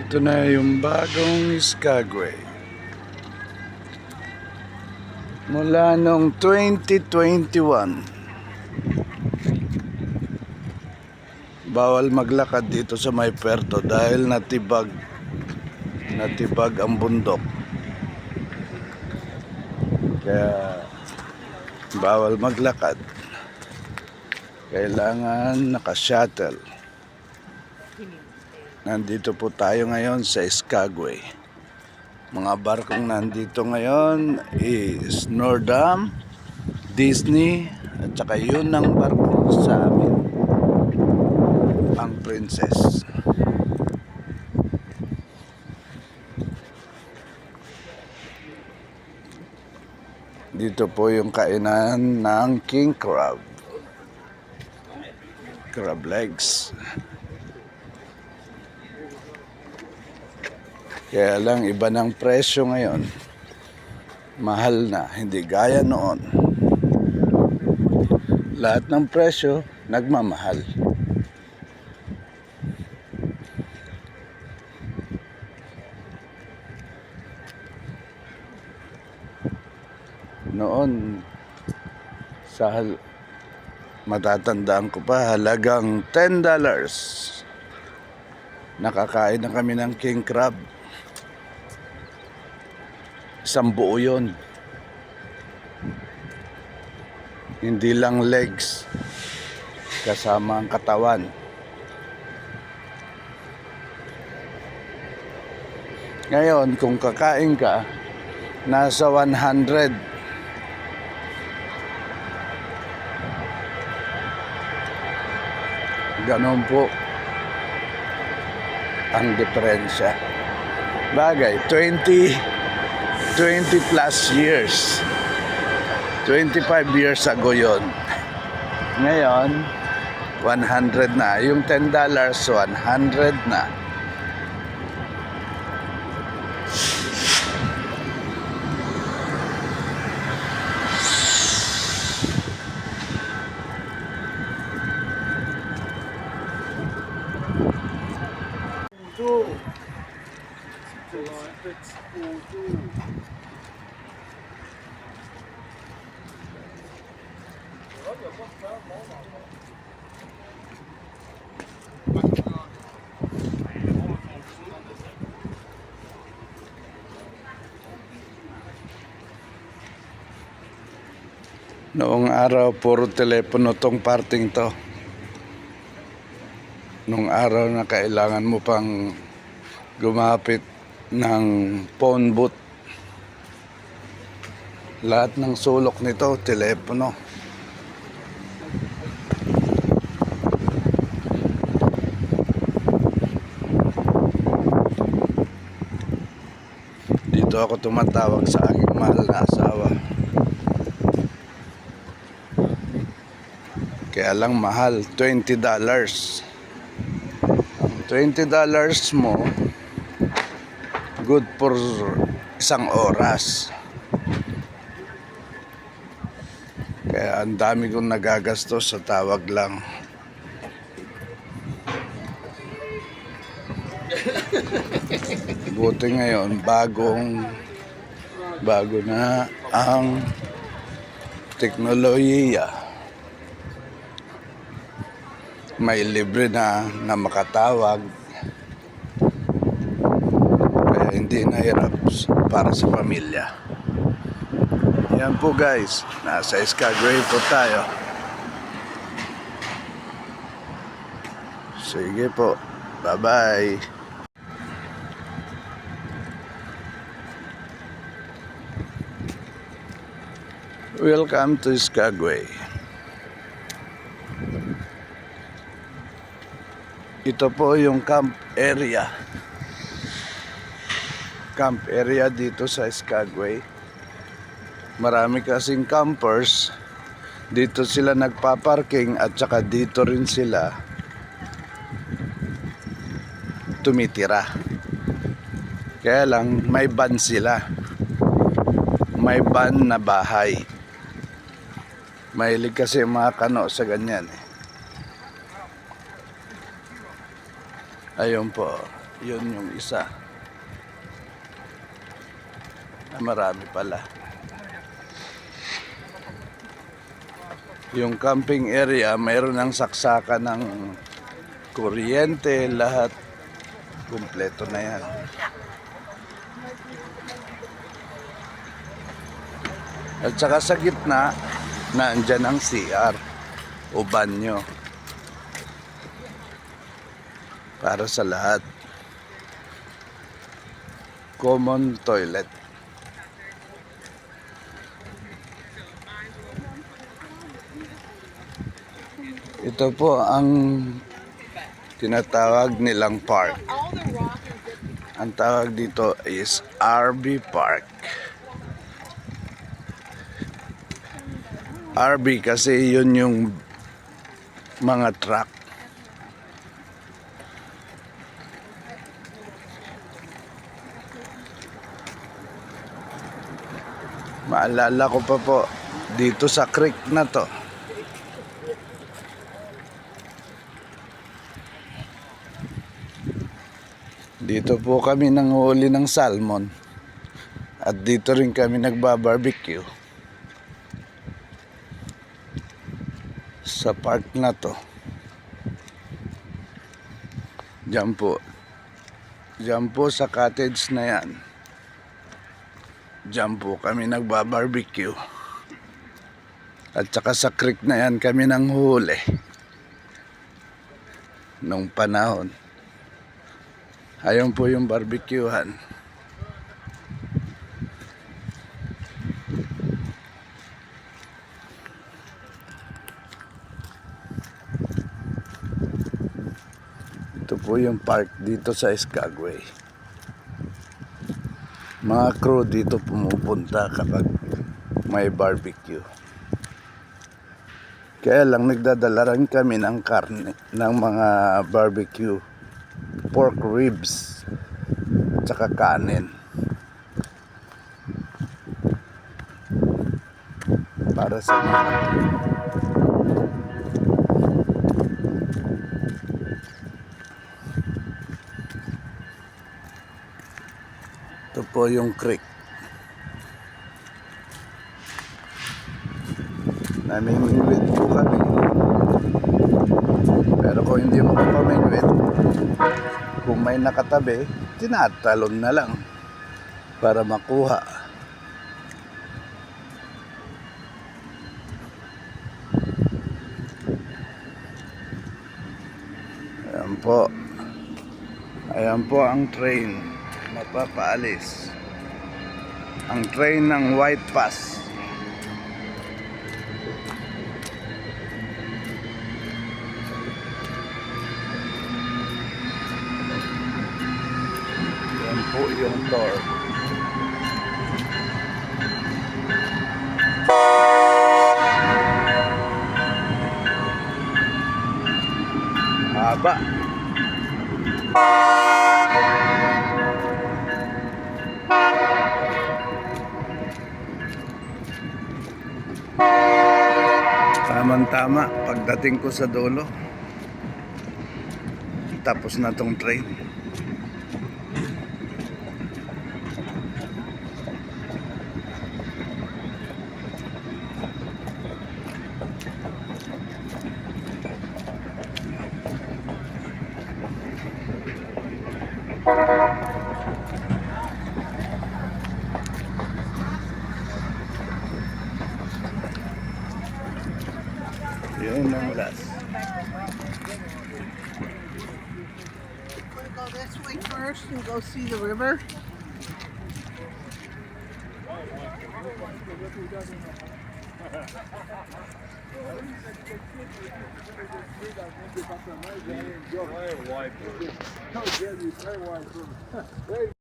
Ito na yung bagong Skagway. Mula nung 2021. Bawal maglakad dito sa may puerto dahil natibag natibag ang bundok. Kaya bawal maglakad. Kailangan naka-shuttle. Nandito po tayo ngayon sa Skagway. Mga barkong nandito ngayon is Nordam, Disney, at saka yun ang barko sa amin. Ang Princess. Dito po yung kainan ng king crab. Crab legs. Kaya lang iba ng presyo ngayon. Mahal na, hindi gaya noon. Lahat ng presyo nagmamahal. Noon sa matatandaan ko pa halagang $10 nakakain na kami ng king crab isang buo yun. Hindi lang legs kasama ang katawan. Ngayon kung kakain ka nasa 100 Ganon po ang diferensya. Bagay, 20, 20 plus years. 25 years ago yon. Ngayon, 100 na. Yung $10, 100 na. Puto. Malapit sa puto. Noong araw, puro telepono tong parting to. Noong araw na kailangan mo pang gumapit ng phone booth. Lahat ng sulok nito, telepono. Dito ako tumatawag sa aking mahal na asawa. Kaya lang mahal, $20. $20 mo, good for isang oras. Kaya ang dami kong nagagastos sa tawag lang. Buti ngayon, bagong bago na ang teknolohiya. May libre na na makatawag. Kaya hindi nahirap para sa pamilya. Yan po guys. Nasa Skagway po tayo. Sige po. Bye welcome to Skagway Ito po yung camp area. Camp area dito sa Skagway. Marami kasing campers. Dito sila nagpa-parking at saka dito rin sila tumitira. Kaya lang may van sila. May van na bahay. Mahilig kasi mga kano sa ganyan eh. Ayun po. Yun yung isa. Ah, marami pala. Yung camping area, mayroon ng saksakan ng kuryente, lahat. Kumpleto na yan. At saka sa gitna, naandyan ang CR o banyo. Para sa lahat. Common toilet. Ito po ang tinatawag nilang park. Ang tawag dito is RB Park. RB kasi yun yung mga truck. Maalala ko pa po dito sa creek na to. Dito po kami nanghuli ng salmon. At dito rin kami nagbabarbecue. Sa park na to. Diyan po. Diyan po sa cottage na yan. Diyan po kami nagbabarbecue. At saka sa creek na yan kami nang huli. Nung panahon. Ayun po yung barbecuehan. Po yung park dito sa Skagway. Mga crew dito pumupunta kapag may barbecue. Kaya lang nagdadala rin kami ng karne, ng mga barbecue pork ribs tsaka kanin para sa mga ito po yung creek namimingwit po kami pero kung hindi mo kapamingwit kung may nakatabi, tinatalon na lang para makuha. Ayan po. Ayan po ang train na papaalis. Ang train ng White Pass. Yan po yung door. Haba. Tamang-tama pagdating ko sa dulo. Tapos na tong train. see the river? Very. Very.